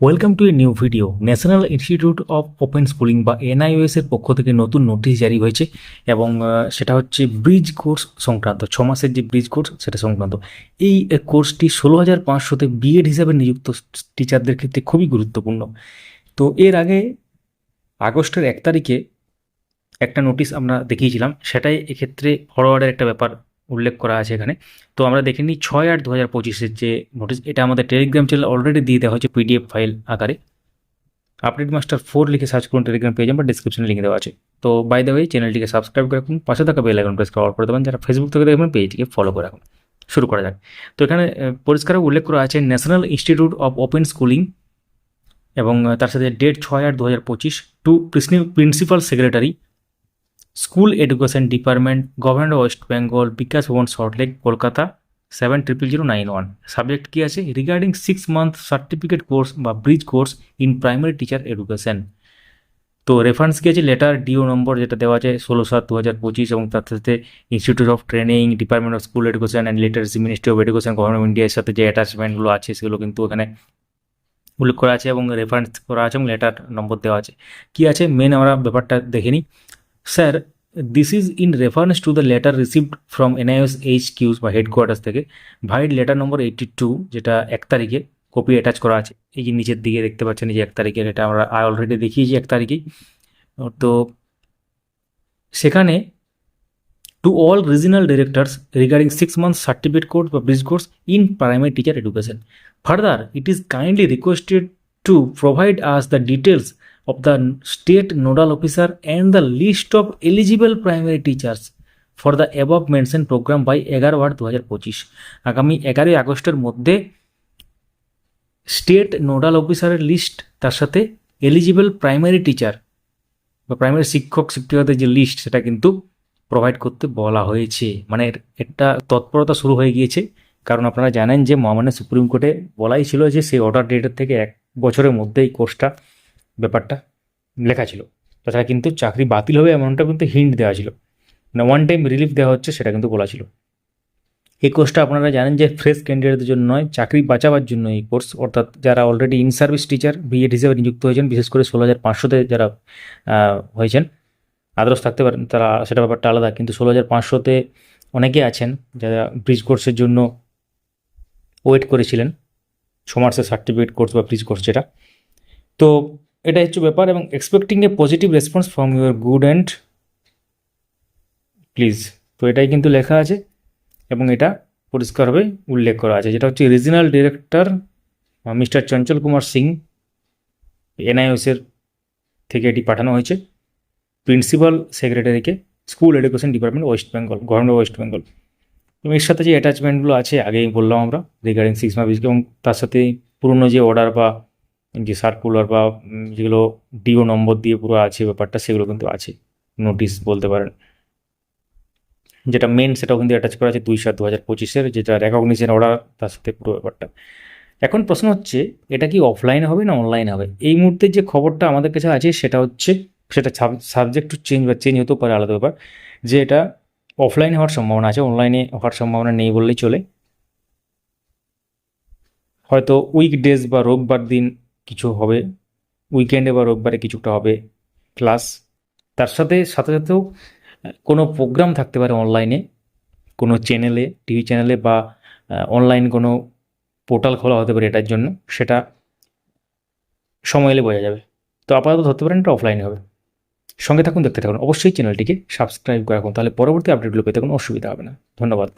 Welcome to a new video National Institute of Open Schooling বা NIOS এর পক্ষ থেকে নতুন নোটিশ জারি হয়েছে এবং সেটা হচ্ছে ব্রিজ কোর্স সংক্রান্ত, ছ মাসের যে ব্রিজ কোর্স সেটা সংক্রান্ত। এই কোর্সটি ষোলো হাজার পাঁচশোতে বিএড হিসাবে নিযুক্ত টিচারদের ক্ষেত্রে খুবই গুরুত্বপূর্ণ। তো এর আগে আগস্টের এক তারিখে একটা নোটিশ আমরা দেখিয়েছিলাম, সেটাই এক্ষেত্রে ফরওয়ার্ডের একটা ব্যাপার উল্লেখ করা আছে এখানে। তো আমরা দেখে নিই ছয় আট দু হাজার পঁচিশের যে নোটিশ এটা আমাদের টেলিগ্রাম চ্যানেল অলরেডি দিয়ে দেওয়া হয়েছে পিডিএফ ফাইল আকারে। আপডেট মাস্টার ফোর লিখে সার্চ করুন টেলিগ্রাম পেজ বা ডিসক্রিপশনে লিখে দেওয়া আছে। তো বাই দ্য ওয়ে চ্যানেলটিকে সাবস্ক্রাইব করে রাখুন, পাশে থাকা বেল আইকন প্রেস করে করে দেবেন, যারা ফেসবুক থেকে দেখবেন পেজটিকে ফলো করে রাখুন। শুরু করা যাক। তো এখানে পরিষ্কার উল্লেখ করা আছে National Institute of Open Schooling এবং, তার সাথে ডেট ছয় আট দু হাজার পঁচিশ to principal secretary school education department, government West Bengal, Bikash Bhavan Salt Lake Kolkata seven triple zero nine one subject কী আছে? Regarding six month certificate course বা bridge course in primary teacher education তো reference কী আছে? Letter deo নম্বর যেটা দেওয়া আছে, ষোলো সাত দু হাজার পঁচিশ এবং তার সাথে institute of training department of school education and literacy ministry of education government of ইন্ডিয়ার সাথে যে অ্যাটাচমেন্টগুলো আছে, সেগুলো কিন্তু এখানে উল্লেখ করা আছে এবং রেফারেন্স করা আছে এবং লেটার নম্বর দেওয়া আছে। কী আছে? মেন আমরা ব্যাপারটা দেখে নিই। Sir this is in reference to the letter received from NIS H Qs বা হেডকোয়ার্টার্স থেকে। Vide letter number eighty two যেটা এক তারিখে কপি অ্যাটাচ করা আছে। এই যে নিচের দিকে দেখতে পাচ্ছেন যে এক তারিখের এটা আমরা আই অলরেডি দেখিয়েছি এক তারিখেই। তো, সেখানে to all regional directors regarding six month certificate course বা bridge course in primary teacher education further it is kindly requested to provide us the details of the state nodal officer and the list of eligible primary teachers for the above mentioned program by এগারো আট দু হাজার পঁচিশ আগামী এগারোই আগস্টের মধ্যে state nodal অফিসারের লিস্ট তার সাথে এলিজিবল প্রাইমারি টিচার বা প্রাইমারি শিক্ষক, শিক্ষিকাদের যে লিস্ট সেটা কিন্তু প্রোভাইড করতে বলা হয়েছে। মানে একটা তৎপরতা শুরু হয়ে গিয়েছে। কারণ আপনারা জানেন যে মহামান্য সুপ্রিম কোর্টে বলাই ছিল যে সেই অর্ডার ডেটের থেকে এক বছরের মধ্যে এই কোর্সটা ব্যাপারটা লেখা ছিল। তাছাড়া কিন্তু চাকরি বাতিল হবে এমনটা কিন্তু হিন্ট দেওয়া ছিল। মানে ওয়ান টাইম রিলিফ দেওয়া হচ্ছে সেটা কিন্তু বলা ছিল। এই কোর্সটা আপনারা জানেন যে ফ্রেশ ক্যান্ডিডেটদের জন্য নয়, চাকরি বাঁচাবার জন্য এই কোর্স অর্থাৎ যারা already in service teacher BEd হিসেবে নিযুক্ত হয়েছেন, বিশেষ করে ষোলো হাজার পাঁচশোতে যারা হয়েছেন, আদার্স থাকতে পারেন, তারা সেটা ব্যাপারটা আলাদা। কিন্তু ষোলো হাজার পাঁচশোতে অনেকে আছেন যারা ব্রিজ কোর্সের জন্য ওয়েট করেছিলেন ছ মাসের সার্টিফিকেট কোর্স বা ব্রিজ কোর্স যেটা। তো এটা হচ্ছে ব্যাপার এবং expecting a positive response from your good end please তো এটাই কিন্তু লেখা আছে এবং এটা পরিষ্কারভাবে উল্লেখ করা আছে। যেটা হচ্ছে regional director mister Chanchal Kumar Singh এনআইওসের থেকে এটি পাঠানো হয়েছে। Principal সেক্রেটারিকে school education department West Bengal government West Bengal এবং এর সাথে যে অ্যাটাচমেন্টগুলো আছে, আগেই বললাম আমরা রিগার্ডিং সিক্স মান্থ এবং তার সাথে পুরনো যে অর্ডার বা যে সার্কুলার বা যেগুলো ডিও নম্বর দিয়ে পুরো আছে ব্যাপারটা, সেগুলো কিন্তু আছে। নোটিশ বলতে পারেন। যেটা মেন সেটাও কিন্তু অ্যাটাচ করা আছে দুই সাত দু হাজার পঁচিশের, যেটা রেকগনিশন অর্ডার তার সাথে পুরো ব্যাপারটা। এখন প্রশ্ন হচ্ছে, এটা কি অফলাইনে হবে না অনলাইনে হবে? এই মুহূর্তে যে খবরটা আমাদের কাছে আছে, সেটা হচ্ছে, সেটা সাবজেক্ট টু চেঞ্জ বা চেঞ্জ হতেও পারে, আলাদা ব্যাপার। যে এটা অফলাইনে হওয়ার সম্ভাবনা আছে অনলাইনে হওয়ার সম্ভাবনা নেই বললেই চলে। হয়তো উইক উইকডেজ বা রোববার দিন কিছু হবে। উইকেন্ডে বা রোববারে কিছুটা হবে। ক্লাস তার সাথে সাথে, সাথেও কোনো প্রোগ্রাম থাকতে পারে অনলাইনে কোনো চ্যানেলে টিভি চ্যানেলে বা অনলাইন কোনো পোর্টাল খোলা হতে পারে এটার জন্য। সেটা সময় এলে বোঝা যাবে। তো আপাতত ধরতে পারেন এটা অফলাইনে হবে। সঙ্গে থাকুন, দেখতে থাকুন। অবশ্যই চ্যানেলটিকে সাবস্ক্রাইব করে রাখুন। তাহলে পরবর্তী আপডেটগুলো পেতে কোনো অসুবিধা হবে না। ধন্যবাদ।